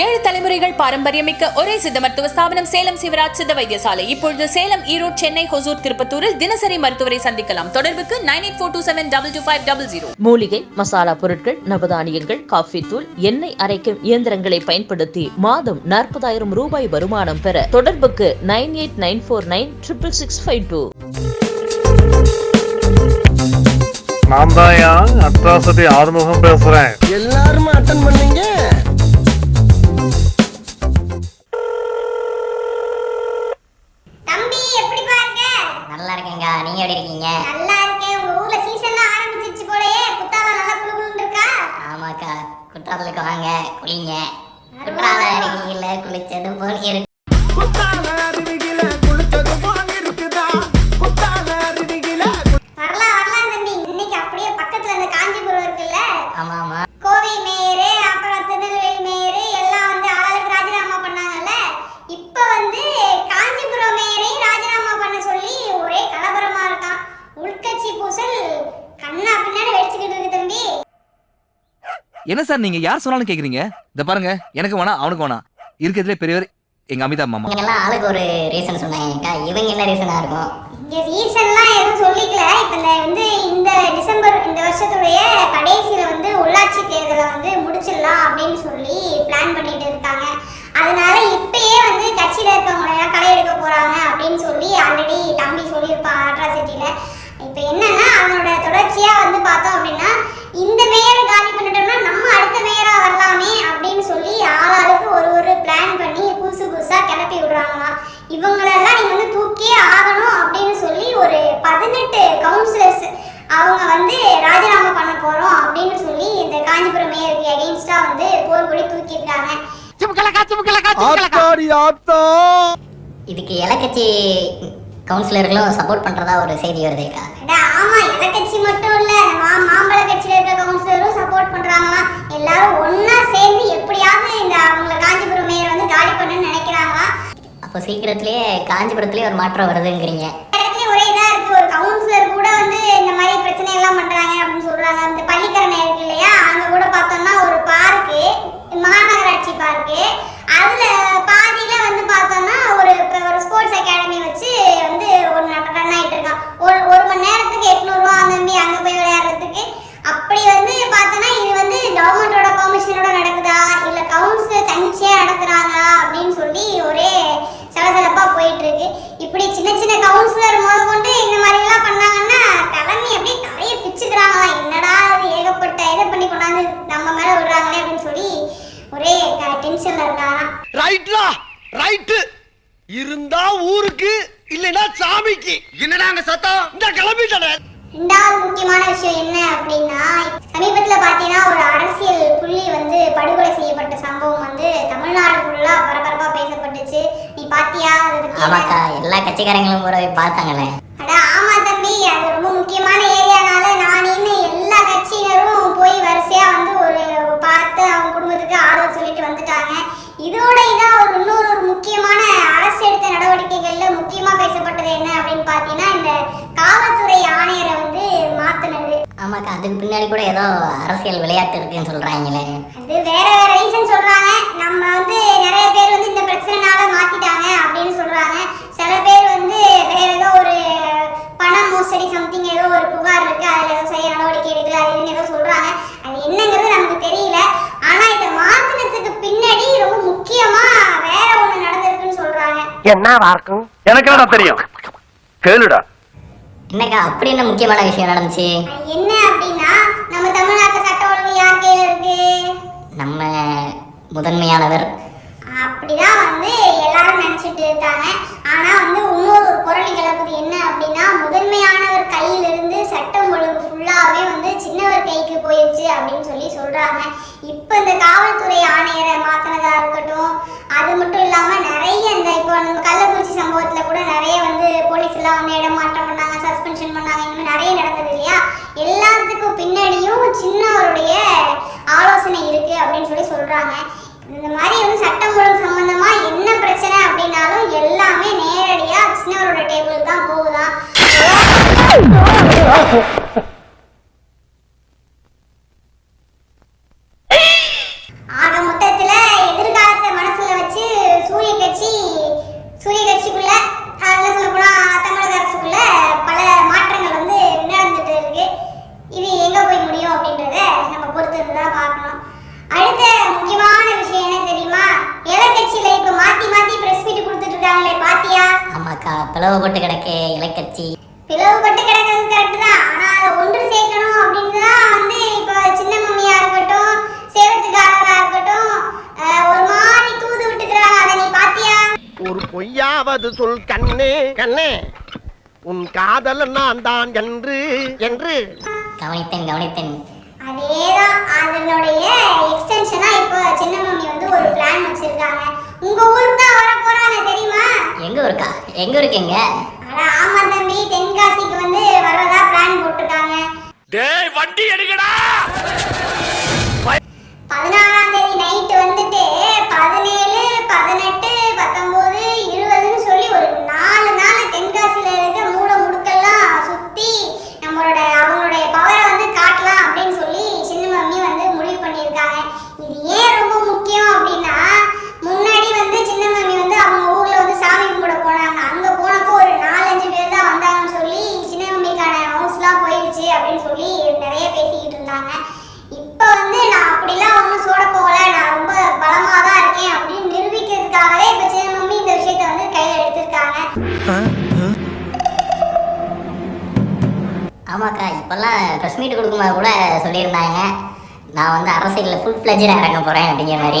ஏழு தலைமுறைகள் பாரம்பரியமிக்க ஒரே சித்த மருத்துவ ஸ்தாபனம் சேலம் சிவராஜ் சித்த வைத்தியசாலை. இப்பொழுது சேலம் ஈரோடு சென்னை ஹொசூர் திருப்பத்தூரில் தினசரி மருத்துவரை சந்திக்கலாம். தொடர்புக்கு nine eight four two seven double two five double zero. மூலிகை மசாலா பொருட்கள் நவதானியங்கள் காஃபி தூள் எண்ணெய் அரைக்கும் இயந்திரங்களை பயன்படுத்தி மாதம் நாற்பதாயிரம் ரூபாய் வருமானம் பெற தொடர்புக்கு nine eight nine four nine triple six five two. நான் தான் அட்ராசிட்டி ஆறுமுகம் பேசுறேன். எல்லாரும் அட்டன் பண்ணீங்க? நீங்க எப்படி இருக்கீங்க? நல்லா இருக்கேன். உங்க ஊர்ல சீசன்லாம் ஆரம்பிச்சிருச்சு போலயே. குத்தாலம் நல்லா குளு குளுன்னு இருக்கா? ஆமாக்கா. குற்றாலத்துக்கு வாங்க. குளிங்க. குற்றால அருவியில குளிச்சது போல இருக்கு. குத்தால அருவியில குளிச்சது போல இருக்குதா குத்தால அருவியில வரலாம் வரலாம் தம்பி இன்னைக்கு அப்படியே பக்கத்துல இந்த காஞ்சிபுரம் இருக்குல்ல ஆமா ஆமா கோவை மேயரு அப்புறம் திருநெல்வேலி மேயரு எல்லாம் வந்து ஆளுக்கு ராஜினாமா பண்ணாங்கல்ல இப்ப வந்து காஞ்சிபுரம் மேயரையும் ராஜினாமா பண்ண சொல்லி ஒரே கலவரமா இருக்கான் உள்கட்சி பூசல் கண்ணா பின்னாடி வெடிச்சுக்கிட்டு இருக்கு தம்பி என்ன சார் நீங்க யார் சொன்னாலும் கேக்குறீங்க? இந்த பாருங்க எனக்கு வேணாம் அவனுக்கு வேணாம். இருக்கிறதுலே பெரியவர் எங்க அமிதாப் மாமா. எல்லாம் ஆளுக்கு ஒரு ரீசன் சொன்னாங்கக்கா இவங்க என்ன ரீசனா இருக்கும்? இங்க ரீசன்லாம் எதுவும் சொல்லிக்கல. இப்ப இந்த வந்து இந்த டிசம்பர் இந்த வருஷத்துடைய கடைசியில வந்து உள்ளாட்சி தேர்தலை வந்து முடிச்சிடலாம் அப்படின்னு சொல்லி பிளான் பண்ணிட்டு இருக்காங்க. அதனால இப்பயே வந்து கட்சியில இருக்கவங்களை எல்லாம் களை எடுக்க போறாங்க அப்படின்னு சொல்லி ஆல்ரெடி தம்பி சொல்லியிருப்பான் அட்ராசிட்டியில இப்ப என்னன்னா அவனோட தொடர்ச்சியா வந்து பார்த்தோம் அப்படின்னா இந்த மேயரை காலி பண்ணிட்டோம்னா நம்ம அடுத்த மேயரா வரலாமே அப்படின்னு சொல்லி ஆளாளுக்கு ஒரு ஒரு பிளான் பண்ணி புதுசு புதுசா கிளப்பி விடுறாங்களாம் இவங்களெல்லாம் நீங்க வந்து தூக்கியே ஆகணும் அப்படின்னு சொல்லி ஒரு பதினெட்டு கவுன்சிலர்ஸ் அவங்க வந்து ராஜினாமா பண்ண போறோம் அப்படின்னு சொல்லி இந்த காஞ்சிபுரம் மேயருக்கு அகெயின்ஸ்டா வந்து போர்க்கொடி தூக்கியிருக்காங்க. ஆத்தாடி ஆத்தா. இதுக்கு இலக்கட்சி கவுன்சிலர்களும் சப்போர்ட் பண்றதா ஒரு செய்தி வருதுக்கா அட ஆமா எதிர்கட்சி மட்டும் இல்ல மா மாம்பழ கட்சியில இருக்க கவுன்சிலரும் சப்போர்ட் பண்றாங்களாம் எல்லாரும் ஒண்ணா சேர்ந்து எப்படியாவது இந்த அவங்கள காஞ்சிபுரம் மேயர் வந்து காலி பண்ணுன்னு நினைக்கிறாங்களாம் அப்போ சீக்கிரத்திலேயே காஞ்சிபுரத்திலேயே ஒரு மாற்றம் வருதுங்கிறீங்க இடத்துலயும் ஒரே இதா இருக்கு ஒரு கவுன்சிலர் கூட வந்து இந்த மாதிரி பிரச்சனை எல்லாம் பண்றாங்க அப்படின்னு சொல்றாங்க. இந்த பள்ளிக்கரணை இருக்கு இல்லையா? அங்க கூட பார்த்தோம்னா ஒரு பார்க்கு மாநகராட்சி பார்க்கு அதுல பாதியில வந்து பார்த்தோம்னா ஒரு ஒரு ஸ்போர்ட்ஸ் அகாடமி வச்சு வந்து ஒரு ரன் ஆயிட்டு இருக்கான் ஒரு ஒரு மணி நேரத்துக்கு எட்நூறுவா அந்த அங்க போய் விளையாடுறதுக்கு அப்படி வந்து பார்த்தோன்னா இது வந்து கவர்மெண்டோட பெர்மிஷனோட நடக்குதா இல்ல கவுன்சில் தனிச்சையா நடத்துறாங்களா அப்படின்னு சொல்லி ஒரே சலசலப்பா போயிட்டு இருக்கு இப்படி சின்ன சின்ன கவுன்சிலர் முதல் கொண்டு இந்த மாதிரி எல்லாம் பண்ணாங்கன்னா தலைமை அப்படியே தலையை பிச்சுக்கிறாங்களா என்னடா இது ஏகப்பட்ட இதை பண்ணி கொண்டாந்து நம்ம மேல விடுறாங்களே அப்படின்னு சொல்லி ஒரே டென்ஷன்ல இருக்காராம் ரைட்லா ரைட்டு இருந்தா ஊருக்கு இல்லைன்னா சாமிக்கு. என்னடா அங்க சத்தம்? இந்த கிளம்பிட்டட ரெண்டாவது முக்கியமான விஷயம் என்ன அப்படின்னா சமீபத்துல பாத்தீங்கன்னா ஒரு அரசியல் புள்ளி வந்து படுகொலை செய்யப்பட்ட சம்பவம் வந்து தமிழ்நாடு ஃபுல்லா பரபரப்பா பேசப்பட்டுச்சு. நீ பாத்தியா? ஆமாக்கா எல்லா கட்சிக்காரங்களும் கூட போய் பார்த்தாங்களே. அட ஆமா தம்பி அது ரொம்ப முக்கியமான ஏரியானால நான் இன்னும் எல்லா கட்சியினரும் போய் வரிசையா வந்து ஒரு பார்த்து அவங்க குடும்பத்துக்கு ஆறுதல் சொல்லிட்டு வந்துட்டாங்க. இதோட இதான் ஒரு இன்னொரு ஒரு முக்கியமான அரசு எடுத்த நடவடிக்கைகள்ல முக்கியமா பேசப்பட்டது என்ன அப்படின்னு பாத்தீங்கன்னா இந்த காவல்துறை ஆணையரை வந்து மாத்துனது. ஆமாக்கா அதுக்கு பின்னாடி கூட ஏதோ அரசியல் விளையாட்டு இருக்குன்னு சொல்றாங்களே. அது வேற வேற ரீசன் சொல்றாங்க நம்ம வந்து நிறைய பேர் வந்து இந்த பிரச்சனைனால மாத்திட்டாங்க அப்படின்னு சொல்றாங்க சில பேர் வந்து வேற ஏதோ ஒரு பண மோசடி சம்திங் ஏதோ ஒரு புகார் இருக்கு அதுல ஏதோ செய்ய நடவடிக்கை எடுக்கல அது இதுன்னு ஏதோ சொல்றாங்க அது என்னங்கிறது நமக்கு தெரியல ஆனா இதை மாத்தினதுக்கு பின்னாடி ரொம்ப முக்கியமா வேற ஒண்ணு நடந்திருக்குன்னு சொல்றாங்க என்னவா இருக்கும் எனக்கு என்னடா தெரியும்? கேளுடா. என்னக்கா அப்படி என்ன முக்கியமான விஷயம் நடந்துச்சு? என்ன அப்படின்னா நம்ம தமிழ்நாட்டுல சட்ட ஒழுங்கு யார் கையில இருக்கு? நம்ம முதன்மையானவர். அப்படிதான் வந்து எல்லாரும் நினைச்சிட்டு இருக்காங்க. ஆனா வந்து இன்னொரு ஒரு கிளப்புது என்ன அப்படின்னா முதன்மையானவர் கையிலிருந்து சட்டம் ஒழுங்கு ஃபுல்லாகவே வந்து சின்னவர் கைக்கு போயிடுச்சு அப்படின்னு சொல்லி சொல்கிறாங்க இப்போ இந்த காவல்துறை ஆணையரை மாற்றினதாக இருக்கட்டும் அது மட்டும் இல்லாமல் நிறைய இந்த இப்போ நம்ம கள்ளக்குறிச்சி சம்பவத்தில் கூட நிறைய வந்து போலீஸ் எல்லாம் வந்து இடமாற்றம் பண்ணாங்க சஸ்பென்ஷன் பண்ணாங்க இந்த மாதிரி நிறைய நடந்தது இல்லையா? எல்லாத்துக்கும் பின்னாடியும் என்பது சொல் கண்ணே கண்ணே. உன் காதல் நான் தான் என்று என்று. கவனித்தேன் கவனித்தேன். சின்ன மம்மி ஊருக்கு தான் வர தென்காசிக்கு வந்து வரதா பிளான் போட்டிருக்காங்க. டேய் பதினாறாம் தேதி நைட் வந்துட்டு பதினேழு பதினெட்டு பத்தொன்பது ஆமாக்கா இப்போல்லாம் ப்ரெஸ் மீட் கொடுக்கும்போது கூட சொல்லியிருந்தாங்க. நான் வந்து அரசியலில் ஃபுல் ஃப்ளெஜ்டாக இறங்க போகிறேன் அப்படிங்கிற மாதிரி.